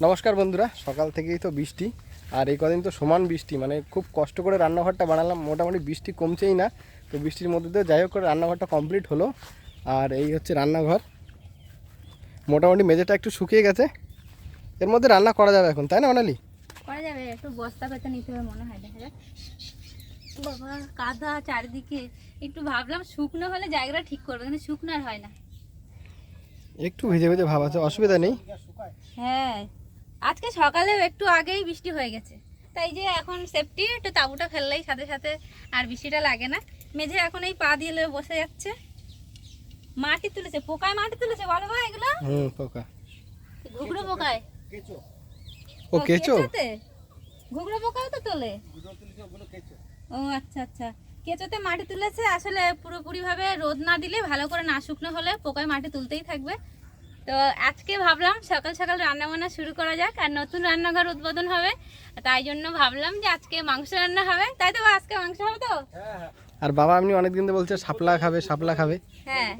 নমস্কার বন্ধুরা সকাল থেকেই তো বৃষ্টি আর এই কদিন তো সমান বৃষ্টি মানে খুব কষ্ট করে রান্নাঘরটা বানালাম মোটামুটি বৃষ্টি কমছেই না তো বৃষ্টির মধ্যে দিয়ে যাই হোক করে রান্নাঘরটা কমপ্লিট হলো আর এই হচ্ছে রান্নাঘর। মোটামুটি মেঝেটা একটু শুকিয়ে গেছে এর মধ্যে রান্না করা যাবে এখন তাই না অনালি? করা যাবে একটু বস্তা পেতে নিতে হবে মনে হয় দেখা যাক। বাবা কাদা চারিদিকে একটু ভাবলাম শুকনো হলে জায়গাটা ঠিক করবে কিন্তু শুকনো আর হয় না। একটু ভেজে ভেজে ভাব আছে অসুবিধা নেই। হ্যাঁ। আজকে সকালে একটু আগেই বৃষ্টি হয়ে গেছে। তাই যে এখন সেফটি একটু তাঁবুটা ফেললেই সাথে সাথে আর বৃষ্টিটা লাগে না। মেঝে এখন এই পা দিয়ে বসে যাচ্ছে। মাটি তুলেছে। পোকায় মাটি তুলেছে। বলো ভাই এগুলো। হুম পোকা। ঘুগড়ো পোকায়। ও কেঁচো? কেঁচোতে? ঘুগড়ো পোকাও তো তোলে? ও আচ্ছা আচ্ছা। কেঁচোতে মাটি তুলেছে। আসলে পুরোপুরি ভাবে রোদ না দিলে ভালো করে না শুকনো হলে পোকায় মাটি তুলতেই থাকবে। তো আজকে ভাবলাম সকাল সকাল রান্না বান্না শুরু করা যাক আর নতুন রান্নাঘর উদ্বোধন হবে তাই জন্য ভাবলাম যে আজকে মাংস রান্না হবে। তাই তো আজকে মাংস হবে তো? আর বাবা আপনি অনেকদিন ধরে বলছে শাপলা খাবে শাপলা খাবে। হ্যাঁ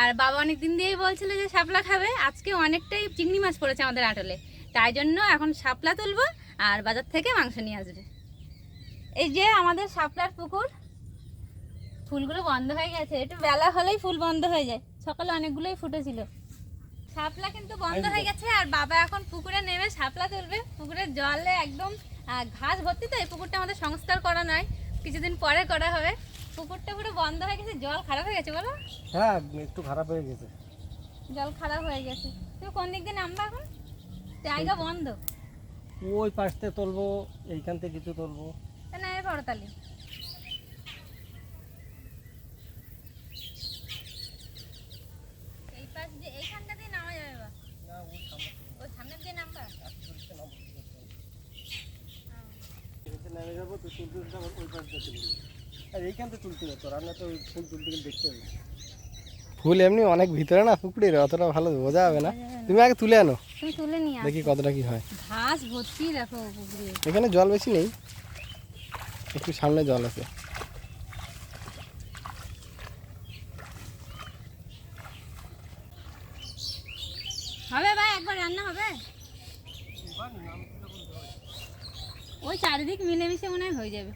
আর বাবা অনেক দিন দিয়েই বলছিল যে শাপলা খাবে আজকে অনেকটাই চিংড়ি মাছ পড়েছে আমাদের আটলে। তাই জন্য এখন শাপলা তুলবো আর বাজার থেকে মাংস নিয়ে আসবে। এই যে আমাদের শাপলার পুকুর ফুলগুলো বন্ধ হয়ে গেছে একটু বেলা হলেই ফুল বন্ধ হয়ে যায়। সকালে অনেকগুলোই ফুটেছিল। শাপলা কিন্তু বন্ধ হয়ে গেছে আর বাবা এখন পুকুরে নেমে শাপলা তুলবে। পুকুরের জলে একদম ঘাস ভর্তি তো এই পুকুরটা আমাদের সংস্কার করা নয়। কিছুদিন পরে করা হবে। পুকুরটা পুরো বন্ধ হয়ে গেছে জল খারাপ হয়ে গেছে বলো? হ্যাঁ একটু খারাপ হয়ে গেছে। জল খারাপ হয়ে গেছে। তুমি কোন দিক দিয়ে নামবা এখন? জায়গা বন্ধ। ওই পাশতে তুলবো এইখান থেকে কিছু তুলবো। না এর পড়তালি এই পাশ দিয়ে এইখানটা দিয়ে নামা যাবে বা ওই সামনের দিয়ে নামবা নেমে যাব তো তুলতে তুলতে আবার ওই পাশ দিয়ে তুলবো আর এইখান তুলতে হতো রান্না তো ফুল তুলতে গেলে দেখতে হবে। ফুল এমনি অনেক ভিতরে না পুকুরের অতটা ভালো বোঝা যাবে না। তুমি আগে তুলে আনো। তুমি তুলে নিয়ে দেখি কতটা কি হয়। ঘাস ভর্তি দেখো পুকুরে। এখানে জল বেশি নেই। একটু সামনে জল আছে। হবে ভাই একবার রান্না হবে? ওই চারিদিক মিলেমিশে মনে হয় হয়ে যাবে।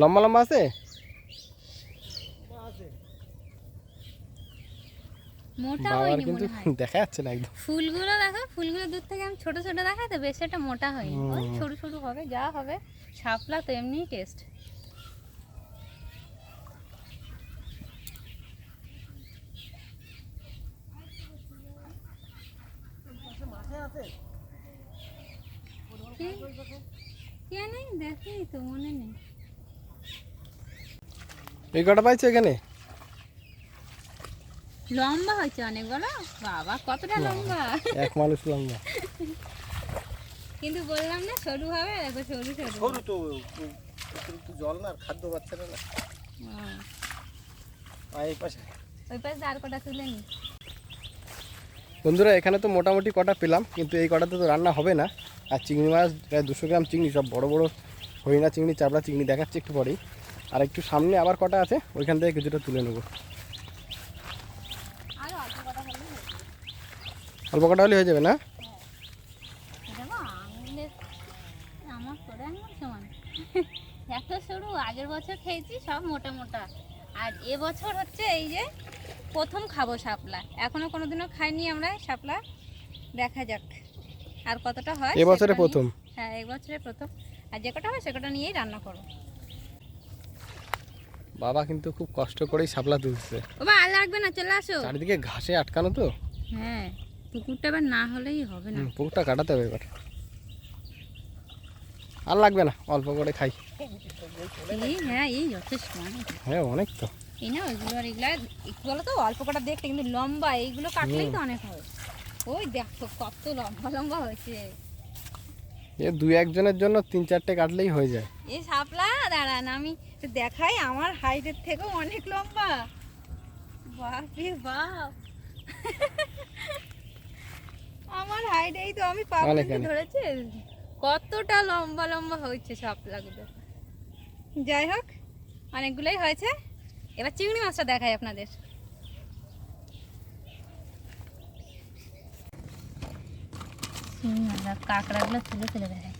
লম্বা লম্বা আছে? মোটা হয়নি কিন্তু দেখা যাচ্ছে না একদম। ফুলগুলো দেখো ফুলগুলো দূর থেকে আমি ছোট ছোট দেখাই তো বেশ একটা মোটা হয়নি। সরু সরু হবে যা হবে শাপলা তো এমনিই টেস্ট কে নেই দেখি তো মনে নেই। এই কটা পাইছো এখানে? লম্বা হয়েছে অনেক বলো? বাবা কতটা লম্বা? এক মানুষ লম্বা। কিন্তু বললাম না সরু হবে দেখো সরু সরু। সরু তো জল না আর খাদ্য পাচ্ছে না আর এই পাশে। ওই পাশে আর কটা তুলে নি। বন্ধুরা এখানে তো মোটামুটি কটা পেলাম কিন্তু এই কটাতে তো রান্না হবে না। আর চিংড়ি মাছ প্রায় দুশো গ্রাম চিংড়ি সব বড় বড় হরিণা চিংড়ি চাপড়া চিংড়ি দেখাচ্ছে একটু পরেই। আর একটু সামনে আবার কটা আছে ওইখান থেকে কিছুটা তুলে নেব। আর অল্প কটা হলে হয়ে যাবে। না? তোরে এত সরু আগের বছর খেয়েছি সব মোটা মোটা। আর এবছর হচ্ছে এই যে প্রথম খাব শাপলা। এখনও কোনোদিনও খাইনি আমরা শাপলা। দেখা যাক। আর কতটা হয় এবছরে প্রথম। হ্যাঁ এই বছরে প্রথম। আর যে কটা হয় সে কটা নিয়েই রান্না করো। বাবা কিন্তু খুব কষ্ট করেই শাপলা তুলছে। ও বা আর লাগবে না চলে আসো। চারিদিকে ঘাসে আটকানো তো। হ্যাঁ পুকুরটা এবার না হলেই হবে না। পুকুরটা কাটাতে হবে এবার। আর লাগবে না অল্প করে খাই। এই হ্যাঁ এই যথেষ্ট। হ্যাঁ অনেক তো। এই না ওইগুলো আর এগুলা এগুলো তো অল্প কটা দেখতে কিন্তু লম্বা এইগুলো কাটলেই তো অনেক হবে। ওই দেখো কত লম্বা লম্বা হয়েছে। এ দু একজনের জন্য তিন চারটে কাটলেই হয়ে যায়। এই শাপলা দাঁড়ান আমি দেখাই আমার হাইটের থেকেও অনেক লম্বা। বাপ রে বাপ। আমার হাইট এই তো আমি পাবো অনেক, অনেক। ধরেছে। কতটা লম্বা লম্বা হয়েছে শাপলাগুলো। যাই হোক অনেকগুলোই হয়েছে। এবার চিংড়ি মাছটা দেখাই আপনাদের চিংড়ি মাছ আর কাঁকড়াগুলো তুলে তুলে দেখায়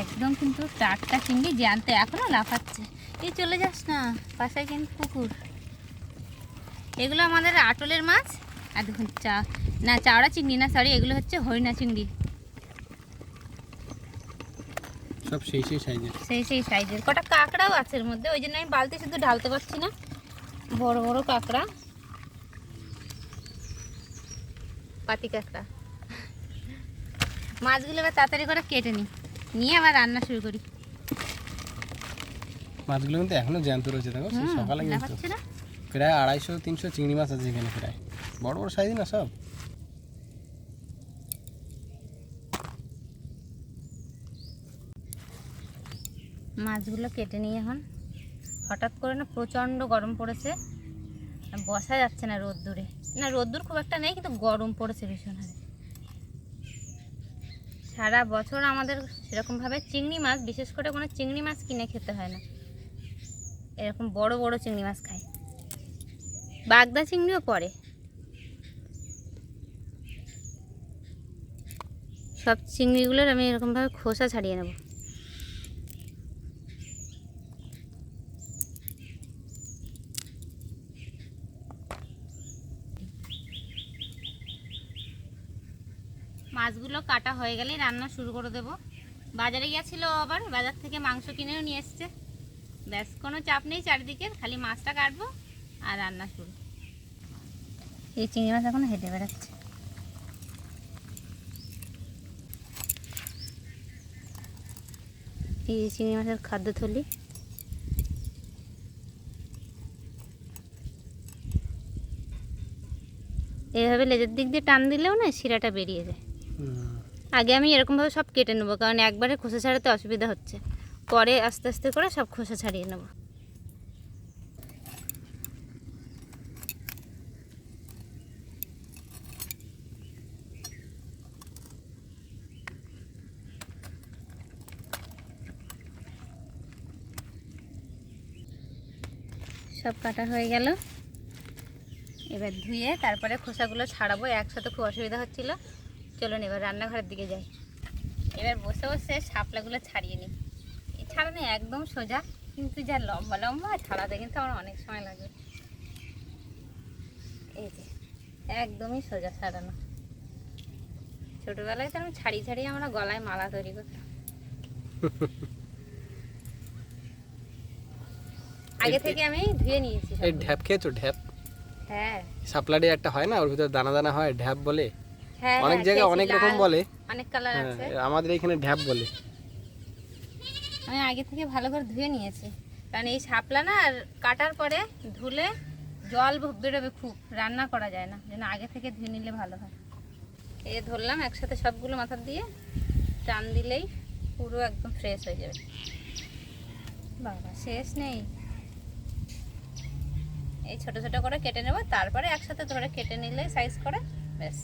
একদম কিন্তু টাটকা চিংড়ি জ্যান্ত এখনও লাফাচ্ছে। এই চলে যাস না পাশে কিন্তু পুকুর। এগুলো আমাদের আটলের মাছ আর দেখুন চা না চাওড়া চিংড়ি না সরি এগুলো হচ্ছে হরিণা চিংড়ি। সব সেই সেই সাইজের। সেই সেই সাইজের। কটা কাঁকড়াও আছে এর মধ্যে ওই জন্য আমি বালতি শুধু ঢালতে পারছি না। বড় বড় কাঁকড়া। পাতি কাঁকড়া মাছগুলো এবার তাড়াতাড়ি করে কেটে নিই নিয়ে আবার রান্না শুরু করি। মাছগুলো কিন্তু এখনও জ্যান্ত রয়েছে দেখো সেই সকালে কিন্তু প্রায় আড়াইশো তিনশো চিংড়ি মাছ আছে এখানে প্রায়। বড় বড় সাইজ না সব? মাছগুলো কেটে নিই এখন। হঠাৎ করে না প্রচণ্ড গরম পড়েছে। আর বসা যাচ্ছে না রোদ্দুরে। না, রোদ্দুর খুব একটা নেই, কিন্তু গরম পড়েছে ভীষণ হারে সারা বছর আমাদের সেরকমভাবে চিংড়ি মাছ, বিশেষ করে কোনো চিংড়ি মাছ কিনে খেতে হয় না। এরকম বড় বড় চিংড়ি মাছ খাই বাগদা চিংড়িও পড়ে। সব চিংড়িগুলোর আমি এরকমভাবে খোসা ছাড়িয়ে নেব। মাছগুলো কাটা হয়ে গেলেই রান্না শুরু করে দেব। বাজারে গিয়েছিল আবার, বাজার থেকে মাংস কিনেও নিয়ে এসছে। ব্যাস, কোনো চাপ নেই চারিদিকে, খালি মাছটা কাটবো আর রান্না শুরু। এই চিংড়ি মাছ এখন হেঁটে বেড়াচ্ছে। এই চিংড়ি মাছের খাদ্য থলি। এইভাবে লেজের দিক দিয়ে টান দিলেও না শিরাটা বেরিয়ে যায়। আগে আমি এরকমভাবে সব কেটে নেব, কারণ একবারে খোসা ছাড়াতে অসুবিধা হচ্ছে। পরে আস্তে আস্তে করে সব খোসা ছাড়িয়ে নেব। সব কাটা হয়ে গেল। এবার ধুয়ে তারপরে খোসাগুলো ছাড়াবো, একসাথে খুব অসুবিধা হচ্ছিল। চলুন এবার রান্নাঘরের দিকে যাই। এবার বসে বসে শাপলাগুলো ছাড়িয়ে নিই। ছাড়ানো একদম সোজা কিন্তু যা লম্বা লম্বা ছাড়াতে কিন্তু আমার অনেক সময় লাগে। এই যে একদমই সোজা ছাড়ানো। ছোটোবেলায় তো আমি ছাড়িয়ে ছাড়িয়ে আমরা গলায় মালা তৈরি করতাম। আগে থেকে আমি ধুয়ে নিয়েছি এই। ঢ্যাপ খেয়েছো ঢ্যাপ? হ্যাঁ। সাপলাডি একটা হয় না ওর ভিতরে দানা দানা হয় ঢ্যাপ বলে? অনেক হ্যাঁ, জায়গায় অনেক রকম বলে। অনেক কালার হ্যাঁ, আছে। আমাদের এখানে ঢ্যাপ বলে। আমি আগে থেকে ভালো করে ধুয়ে নিয়েছি। কারণ এই শাপলা না আর কাটার পরে ধুলে জল বেরোবে খুব রান্না করা যায় না। যেন আগে থেকে ধুয়ে নিলে ভালো হয়। এই ধরলাম একসাথে সবগুলো মাথার দিয়ে টান দিলেই পুরো একদম ফ্রেশ হয়ে যাবে। বাবা শেষ নেই। এই ছোট ছোট করে কেটে নেব তারপরে একসাথে ধরে কেটে নিলে সাইজ করে ব্যাস।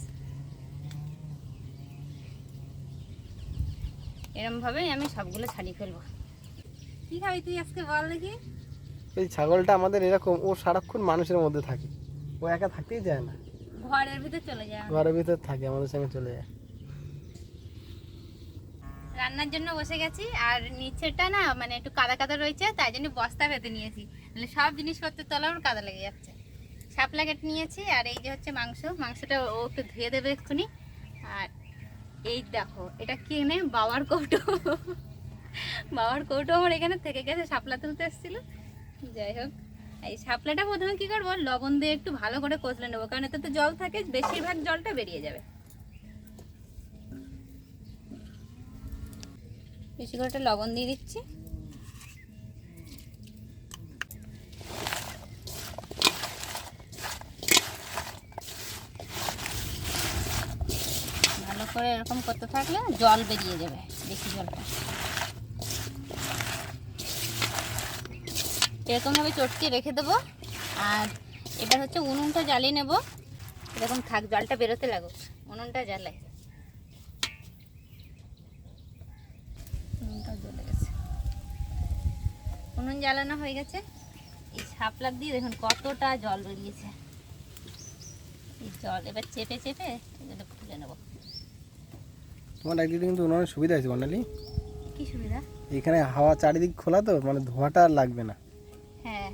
এরমভাবেই আমি সবগুলো ছাড়িয়ে ফেলব। কি খাবি তুই আজকে বল দেখি। এই ছাগলটা আমাদের এরকম ও সারাক্ষণ মানুষের মধ্যে থাকে। ও একা থাকতেই চায় না। ঘরের ভিতর চলে যায়। ঘরের ভিতর থাকে আমাদের সঙ্গে চলে যায়। রান্নার জন্য বসে গেছি আর নিচেটা না মানে একটু কাদা কাদা রয়েছে তাই জন্য বস্তা পেতে নিয়েছি। মানে সব জিনিসপত্র তলা আমার কাদা লেগে যাচ্ছে। শাপলা কেটে নিয়েছি আর এই যে হচ্ছে মাংস মাংসটা ও একটু ধুয়ে দেবে এক্ষুনি। আর এই দেখো, এটা কিনে বাবার কৌটো। বাবার কৌটো আমার এখানে থেকে গেছে, শাপলা তুলতে এসেছিল। যাই হোক, এই শাপলাটা প্রথমে কী করব? লবণ দিয়ে একটু ভালো করে কচলে নেব, কারণ এতে তো জল থাকে, বেশিরভাগ জলটা বেরিয়ে যাবে। বেশি করে একটা লবণ দিয়ে দিচ্ছি ভালো করে এরকম করতে থাকলে জল বেরিয়ে যাবে, বেশি জলটা। এরকমভাবে চটকে রেখে দেবো, আর এটা হচ্ছে উনুনটা জ্বালিয়ে নেব। এরকম থাক, জলটা বেরোতে লাগুক, উনুনটা জ্বালাই উনুনটা জ্বলে গেছে। উনুন জ্বালানো হয়ে গেছে। এই শাপলার দিয়ে দেখুন কতটা জল বেরিয়েছে। এই চল এবার চেপে চেপে তুলে নেব। তোমার একদিকে কিন্তু উনুনের সুবিধা আছে বর্ণালী কি সুবিধা? এখানে হাওয়া চারিদিক খোলা তো মানে ধোঁয়াটা আর লাগবে না। হ্যাঁ।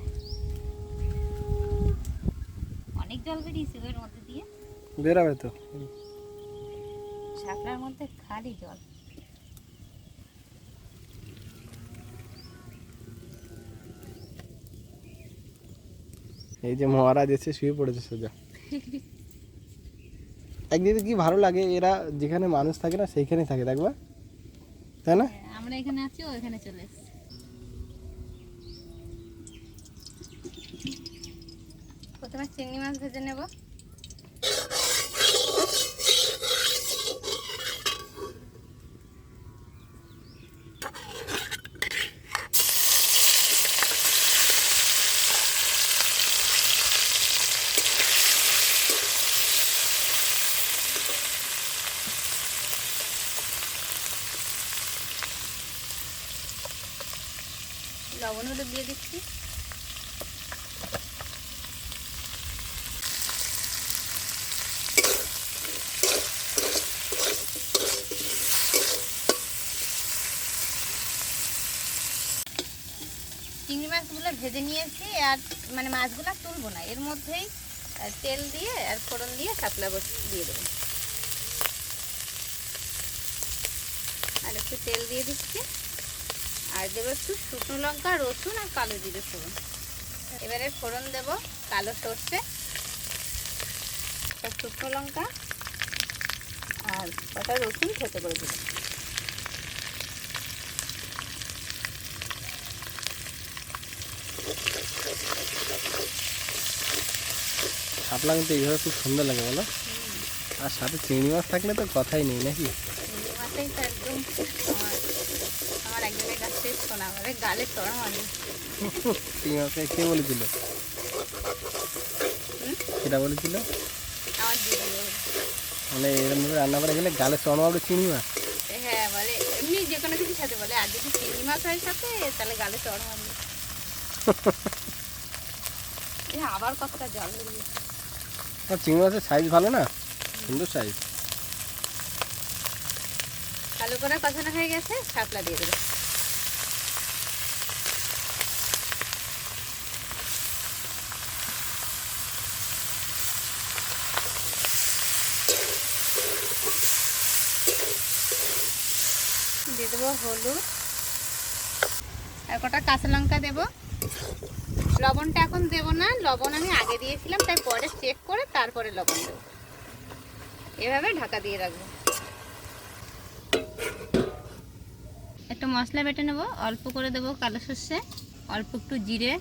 অনেক জল বেরিয়েছে ওর মধ্যে দিয়ে। বেরোবে তো। শাপলার মধ্যে খালি জল। এই যে মহারাজ এসে শুয়ে পড়েছে সোজা। একদিকে কি ভালো লাগে এরা যেখানে মানুষ থাকে না সেইখানেই থাকে দেখবা তাই না? হ্যাঁ, আমরা এখানে আছি ও এখানে চলে এসেছি। প্রথমে চিংড়ি মাছ ভেজে নেব। হলুদ দিয়ে দিচ্ছি। চিংড়ি মাছগুলো ভেজে নিয়েছি আর মানে মাছগুলো তুলবো না। এর মধ্যেই তেল দিয়ে আর ফোড়ন দিয়ে বস দিয়ে দেবো। আর একটু তেল দিয়ে দিচ্ছি। আর দেবো একটু শুকনো লঙ্কা রসুন আর কালো জিরে ফোড়ন। এবারে ফোড়ন দেব কালো সর্ষে শুকনো লঙ্কা আর কটা রসুন খেতে করে দেবো। শাপলা কিন্তু এইভাবে খুব সুন্দর লাগে বলো। আর সাথে চিংড়ি মাছ থাকলে তো কথাই নেই নাকি? মাছটাই তো একদম গালে চড়া মানে কে বলেছিল? সেটা বলেছিল? আমার দিদি মানে এরকম ভাবে রান্না করে গেলে গালে চড় মারবে চিংড়ি মাছ হ্যাঁ বলে এমনি যে কোনো কিছুর সাথে বলে আর যদি চিংড়ি মাছ হয় সাথে তাহলে গালে চড় মারবে আবার কতটা জল বেরিয়ে আর চিংড়ি মাছের সাইজ ভালো না সুন্দর সাইজ ভালো করে কষানো হয়ে গেছে শাপলা দিয়ে দেবে দিয়ে দেবো হলুদ। আর কটা কাঁচা লঙ্কা দেবো। লবণটা এখন দেবো না, লবণ আমি আগে দিয়েছিলাম, তাই পরে চেক করে তারপরে লবণ দেবো। এভাবে ঢাকা দিয়ে রাখব। একটু মশলা বেটে নেব, অল্প করে দেবো কালো সর্ষে, অল্প একটু জিরে,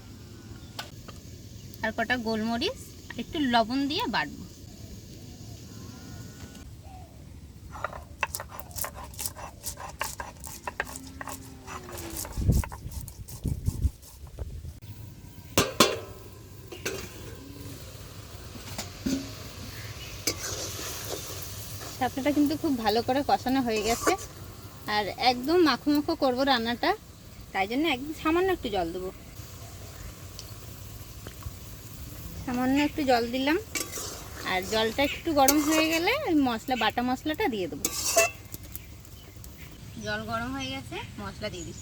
আর কটা গোলমরিচ একটু লবণ দিয়ে বাটবো। শাপলাটা কিন্তু খুব ভালো করে কষানো হয়ে গেছে। আর একদম মাখো মাখো করব রান্নাটা, তাই জন্য একদম সামান্য একটু জল দেবো। সামান্য একটু জল দিলাম। আর জলটা একটু গরম হয়ে গেলে মশলা বাটা মশলাটা দিয়ে দেবো। জল গরম হয়ে গেছে, মশলা দিয়ে দিচ্ছি।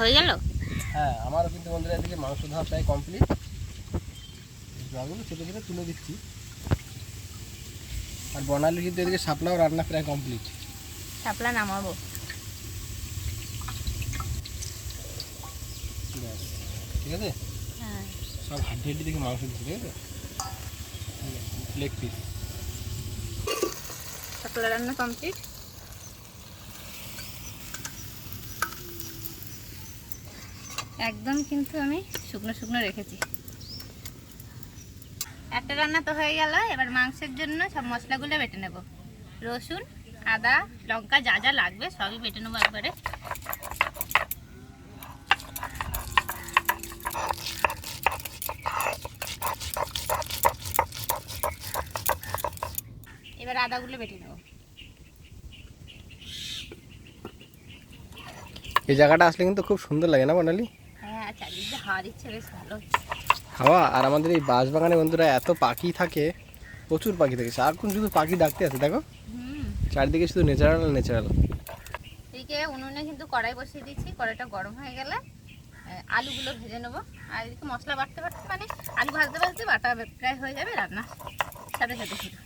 হয়ে গেল? হ্যাঁ আমারও কিন্তু বন্ধুরা এদিকে মাংস ধোয়া প্রায় কমপ্লিট জলগুলো ছোটো ছোটো তুলে দিচ্ছি। আর বর্ণালী কিন্তু এদিকে শাপলাও রান্না প্রায় কমপ্লিট শাপলা নামাবো। ঠিক আছে? হ্যাঁ। সব হাড্ডি হাড্ডি দেখে মাংস দিচ্ছি ঠিক আছে? লেগ পিস শাপলা রান্না কমপ্লিট একদম কিন্তু আমি শুকনো শুকনো রেখেছি। একটা রান্না তো হয়ে গেল, এবার মাংসের জন্য সব মশলাগুলো বেটে নেব। রসুন, আদা, লঙ্কা যা যা লাগবে সবই বেটে নেব একবারে। এবার আদাগুলো বেটে নেব। এই জায়গাটা আসলে কিন্তু খুব সুন্দর লাগে না বনালি হাওয়া দিচ্ছে বেশ ভালো হাওয়া আর আমাদের এই বাঁশবাগানে বন্ধুরা এত পাখি থাকে প্রচুর পাখি থাকে। সারাক্ষণ শুধু পাখি ডাকতে আছে দেখো। হুম। চারিদিকে শুধু ন্যাচারাল ন্যাচারাল এদিকে উনুনে কিন্তু কড়াই বসিয়ে দিচ্ছি কড়াইটা গরম হয়ে গেলে আলুগুলো ভেজে নেব। আর এদিকে মশলা বাটতে বাটতে মানে আলু ভাজতে ভাজতে বাটা প্রায় হয়ে যাবে রান্না। সাথে সাথে শুধু।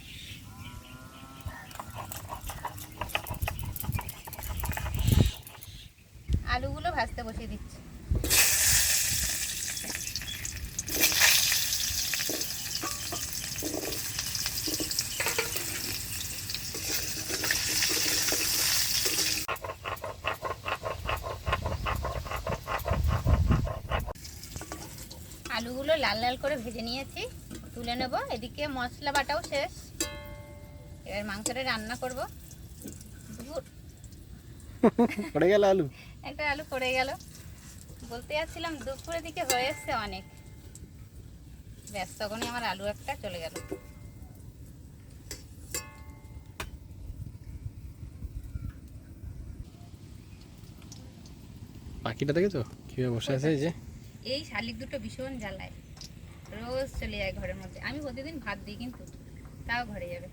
আলুগুলো ভাজতে বসিয়ে দিচ্ছি আলুগুলো লাল লাল করে ভেজে নিয়েছি। তুলে নেব। এদিকে মশলা বাটাও শেষ। এবার মাংসটা রান্না করব। পড়ে গেল আলু? একটা আলু পড়ে গেল। বলতে যাচ্ছিলাম দুপুরের দিকে হয়ে এসছে অনেক। ব্যাস তখনই আমার আলু একটা চলে গেল। পাখিটা দেখেছ? কীভাবে বসে আছে এই যে? এই শালিক দুটো ভীষণ জ্বালায়। রোজ চলে যায় ঘরের মধ্যে। আমি প্রতিদিন ভাত দিই কিন্তু, তাও ঘরে যাবে।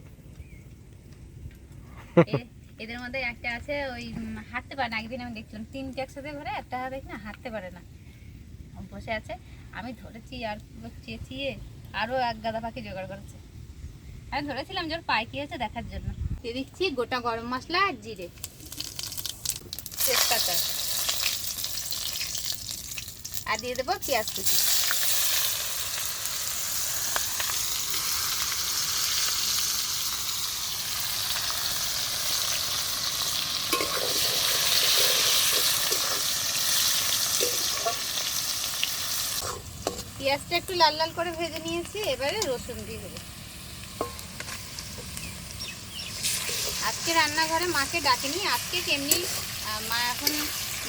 এদের মধ্যে একটা আছে ওই হাঁটতে পারে না, একদিন আমি দেখছিলাম, তিনটে একসাথে ঘরে, একটা দেখি না, হাঁটতে পারে না। বসে আছে, আমি ধরেছি আর চেঁচিয়ে আরও এক গাদা পাখি জোগাড় করেছে। আমি ধরেছিলাম যে ওর পায়ে কি হয়েছে দেখার জন্য। দিয়ে দিচ্ছি গোটা গরম মশলা আর জিরে। তেজপাতা। আর দিয়ে দেবো পেঁয়াজ কুচি পেঁয়াজটা একটু লাল লাল করে ভেজে নিয়েছি, এবারে রসুন দিয়ে দেবো। আজকে রান্নাঘরে মাকে ডাকিনি, আজকে কেমনি মা এখন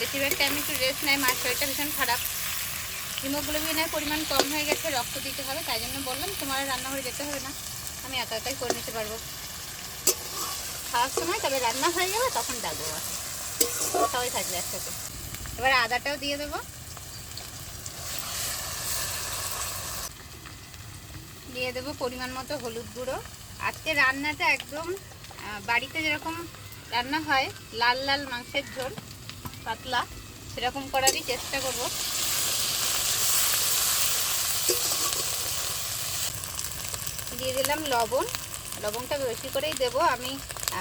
বেশিরভাগ টাইম একটু রেস্ট নেয় মার শরীরটা ভীষণ খারাপ। হিমোগ্লোবিনের পরিমাণ কম হয়ে গেছে, রক্ত দিতে হবে, তাই জন্য বললাম তোমার রান্নাঘরে যেতে হবে না, আমি একা একাই করে নিতে পারব। খাওয়ার সময় তবে রান্না হয়ে গেলে তখন ডাকবো। সবাই থাকবে একসাথে। এবার আদাটাও দিয়ে দেবো। দিয়ে দেবো পরিমাণ মতো হলুদ গুঁড়ো। আজকে রান্নাটা একদম বাড়িতে যেরকম রান্না হয়, লাল লাল মাংসের ঝোল, পাতলা, সেরকম করারই চেষ্টা করব। দিয়ে দিলাম লবণ। লবণটা বেশি করেই দেব। আমি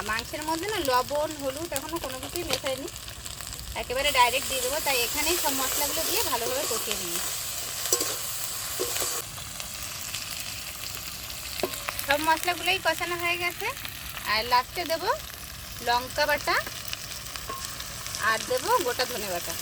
মাংসের মধ্যে না লবণ, হলুদ এখনও কোনো কিছুই মেশাইনি। একেবারে ডাইরেক্ট দিয়ে দেবো। তাই এখানেই সব মশলাগুলো দিয়ে ভালোভাবে কষিয়ে নিই সব মশলাগুলোই কষানো হয়ে গেছে। আর লাস্টে দেব লঙ্কা বাটা আর দেব গোটা ধনে বাটা।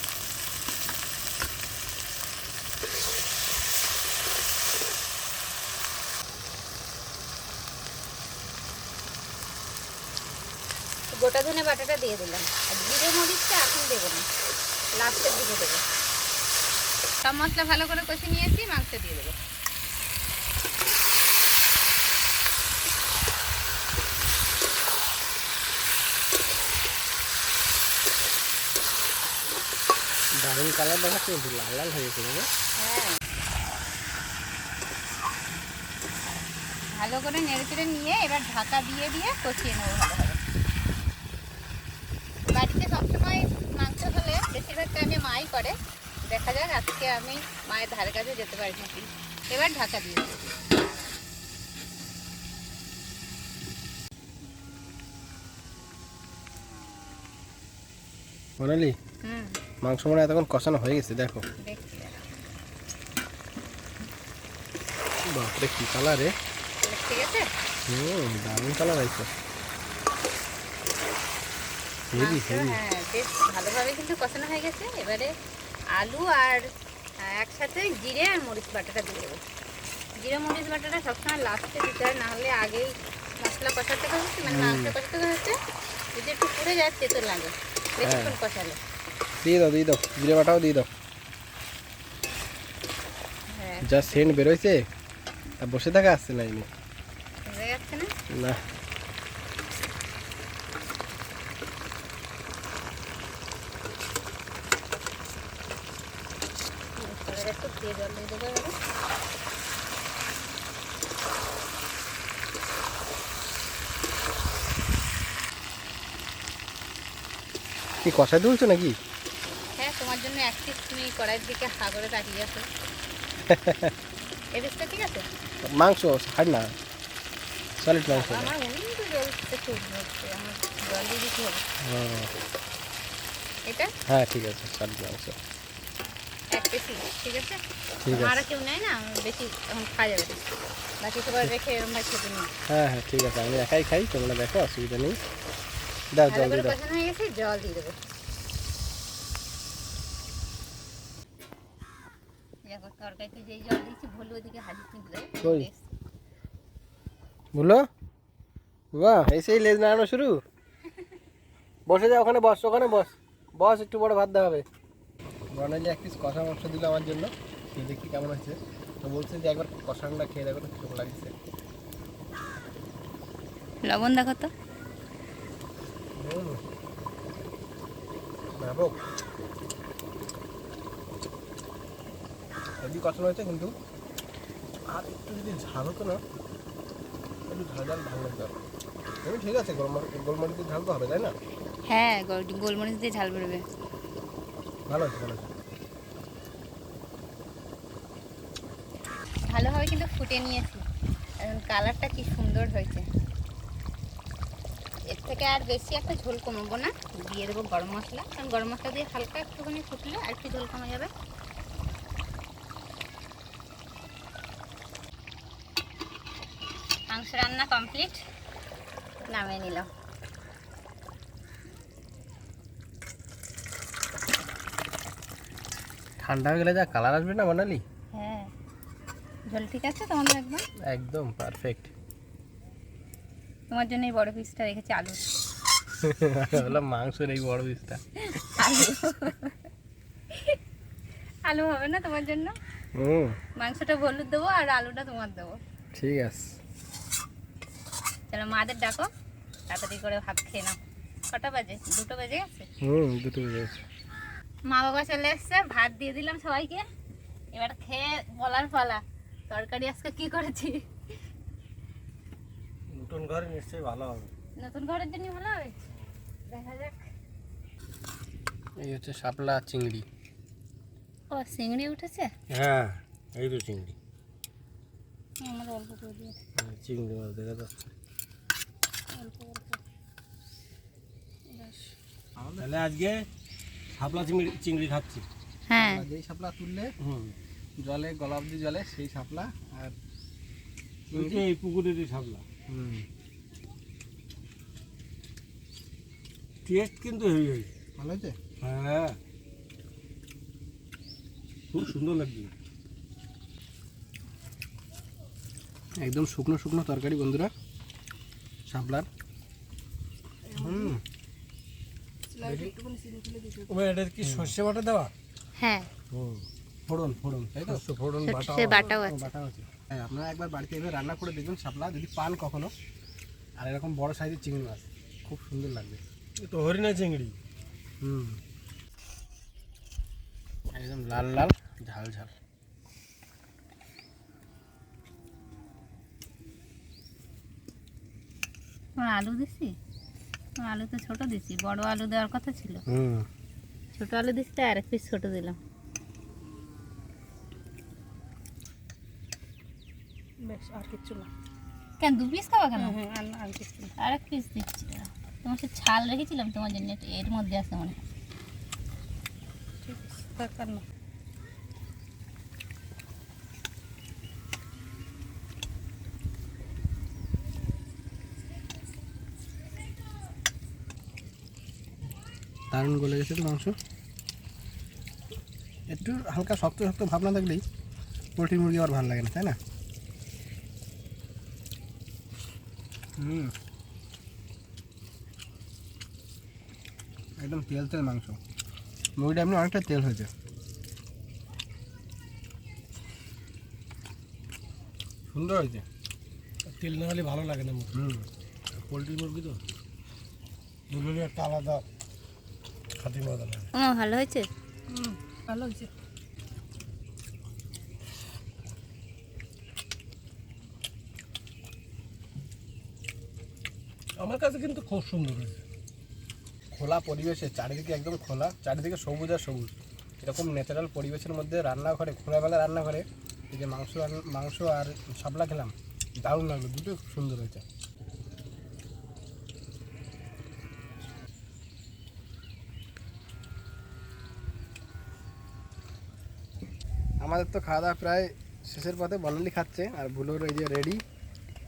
গোটা ধনে বাটাটা দিয়ে দিলাম। আর জিরে মরিচটা এখন দেবো না লাস্টের দিকে দেবো। সব মশলা ভালো করে কষে নিয়েছি, মাংস দিয়ে দেবো। দারুণ কালার দেখাচ্ছে কিন্তু লাল লাল হয়ে গেছে হ্যাঁ। ভালো করে নেড়ে চেড়ে নিয়ে এবার ঢাকা দিয়ে দিয়ে কষিয়ে নেব ভালোভাবে। বাড়িতে সবসময় মাংস হলে বেশিরভাগ টাইমে মাই করে। দেখা যাক আজকে আমি মায়ের ধারে কাছে যেতে পারি নাকি। এবার ঢাকা দিয়ে দেবো। হুম মাংস মনে হয় এতক্ষণ কষানো হয়ে গেছে দেখো। বাপরে কি কালার হুম দারুণ কালার আছে হেভি হেভি হ্যাঁ বেশ ভালোভাবে কিন্তু কষানো হয়ে গেছে। এবারে আলু আর একসাথে জিরে আর মরিচ বাটাটা দিয়ে দেবো। জিরে মরিচ বাটাটা সবসময় লাস্টে দিতে হয় নাহলে আগেই মশলা কষাতে হচ্ছে মানে মাংস কষাতে হচ্ছে যদি একটু পুড়ে যায় তেতো লাগে। বেশিক্ষণ কষালে। দিয়ে দাও দিয়ে দাও জিরে বাটাও দিয়ে দাও যা সেন্ট বেরোয়ছে তা বসে থাকা আসছে না এমনি না। কি কষায় তুলছো নাকি? তুমি কড়াইয়ের দিকে হা করে তাকিয়ে আছো। এই ঠিক আছে? মাংস হাট না। সলিড মাংস। আমার মনে তো জল খুব হচ্ছে আমার জল দিয়ে দিতে হবে। ও, এটা? হ্যাঁ ঠিক আছে সলিড মাংস। কেজি ঠিক আছে? কেউ নেয় না বেশি এখন খাওয়া যাবে বাকি সবাই রেখে ভাই খেতে নিই। হ্যাঁ হ্যাঁ ঠিক আছে আমি একাই খাই তোমরা দেখো অসুবিধা নেই। দাও জল দিয়ে দাও। জল দিয়ে দেবো দেখো তরকারিতে যেই জল দিয়েছি ভুল ওদিকে হাজির কিন্তু কই? বলো বাহ এসেই লেজ নাড়ানো শুরু। বসে যা ওখানে বস ওখানে বস। বস একটু বড় ভাত দেওয়া হবে। বর্ণালী এক পিস কষা মাংস দিল আমার জন্য খেয়ে দেখি কেমন হয়েছে। তো বলছে যে একবার কষানোটা খেয়ে দেখো তো লাগছে। লবণ দেখো তো। ব্যাপক হেভি কষানো হয়েছে কিন্তু আর একটু যদি ঝাল হতো না একটু ঝাল ঝাল ভালো লাগতো। এমনি ঠিক আছে গোলমরিচ গোলমরিচের ঝাল তো হবে তাই না? হ্যাঁ গোলমরিচ দিয়ে ঝাল বেরোবে। ভালো আছে ভালো আছে ভালোভাবে কিন্তু ফুটে নিয়েছি এখন কালারটা কি সুন্দর হয়েছে। এর থেকে আর বেশি একটা ঝোল কমাবো না। দিয়ে দেবো গরম মশলা। কারণ গরম মশলা দিয়ে হালকা একটুখানি ফুটলে আর একটু ঝোল কমে যাবে মাংস রান্না কমপ্লিট নামিয়ে নিলাম ঠান্ডা হয়ে গেলে যা কালার আসবে না বানালি হ্যাঁ। ঝোল ঠিক আছে তোমাদের একদম? একদম পারফেক্ট তোমার জন্য এই বড় পিসটা রেখেছি আলু। হলো মাংসের এই বড় পিসটা আলু। আলু হবে না তোমার জন্য? হুম। মাংসটা হলুদ দেবো আর আলুটা তোমার দেবো। ঠিক আছে। চলো মাদের ডাকো তাড়াতাড়ি করে ভাত খেয়ে নাও। কটা বাজে? দুটো বেজে গেছে? হুম দুটো বেজে গেছে। মা বাবা চলে এসছে ভাত দিয়ে দিলাম সবাইকে। এবার খেয়ে বলার পালা তরকারি আজকে কি করেছি? নতুন ঘরে নিশ্চয়ই ভালো হবে। নতুন ঘরের জন্য ভালো হবে? দেখা যাক। এই হচ্ছে শাপলা চিংড়ি। ও চিংড়ি উঠেছে? হ্যাঁ এই তো চিংড়ি। আমার অল্প করে দিয়ে চিংড়ি মাছ দেখা যাচ্ছে। তাহলে আজকে শাপলা চিংড়ি চিংড়ি খাচ্ছি। হ্যাঁ। যেই শাপলা তুললে জলে গলা অব্দি জলে সেই শাপলা আর এই পুকুরেরই শাপলা। হুম। টেস্ট কিন্তু হেভি হয়েছে। ভালো হয়েছে? হ্যাঁ। খুব সুন্দর লাগছে। একদম শুকনো শুকনো তরকারি বন্ধুরা শাপলার। ওই এটা কি সর্ষে বাটা দেওয়া? হ্যাঁ। ফোড়ন ফোড়ন তাই তো? ফোড়ন বাটা বাটাও আছে। বাটা আছে। হ্যাঁ আপনারা একবার বাড়িতে এভাবে রান্না করে দেখবেন শাপলা যদি পান কখনো। আর এরকম বড় সাইজের চিংড়ি মাছ খুব সুন্দর লাগবে। তো হরিণা চিংড়ি। হুম। একদম লাল লাল ঝাল ঝাল। আলু দিছি? আলু তো ছোট দিছি বড় আলু দেওয়ার কথা ছিল। ছোট আলু দিছি তাই আর এক পিস ছোট দিলাম। বেশ আর কিচ্ছু না। কেন দু পিস খাওয়া কেন? হ্যাঁ আর আর আর এক পিস দিচ্ছি তোমার সে ছাল রেখেছিলাম তোমার জন্য এর মধ্যে আছে মনে হয়। ঠিক আছে দারুণ গলে গেছে তো মাংস। একটু হালকা শক্ত শক্ত ভাব না থাকলেই পোলট্রি মুরগি আবার ভালো লাগে না তাই না? হুম। একদম তেল তেল মাংস। মুরগিটা এমনি অনেকটা তেল হয়েছে। সুন্দর হয়েছে। তেল না হলে ভালো লাগে না হুম। পোলট্রি মুরগি তো দুটোরই একটা আলাদা ফাতিমা ভালো হয়েছে? ভালো হয়েছে। আমার কাছে কিন্তু খুব সুন্দর হয়েছে। খোলা পরিবেশে চারিদিকে একদম খোলা চারিদিকে সবুজ আর সবুজ। এরকম ন্যাচারাল পরিবেশের মধ্যে রান্নাঘরে খোলাবেলা রান্নাঘরে এই যে মাংস মাংস আর সাবলা খেলাম দারুণ লাগল দুটোই খুব সুন্দর হয়েছে। আমাদের তো খাওয়া দাওয়া প্রায় শেষের পথে বনালি খাচ্ছে আর ভুলোর এই যে রেডি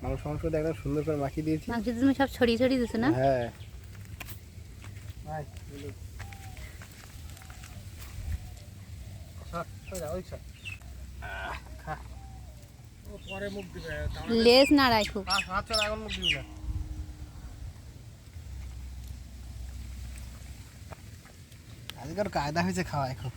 মাংস মাংস একদম সুন্দর করে মাখিয়ে দিয়েছি। মাংস তুমি সব ছড়িয়ে ছড়িয়ে দিছো না? হ্যাঁ। ওই লেস না রাখো। আজকের কায়দা হয়েছে খাওয়া এখন।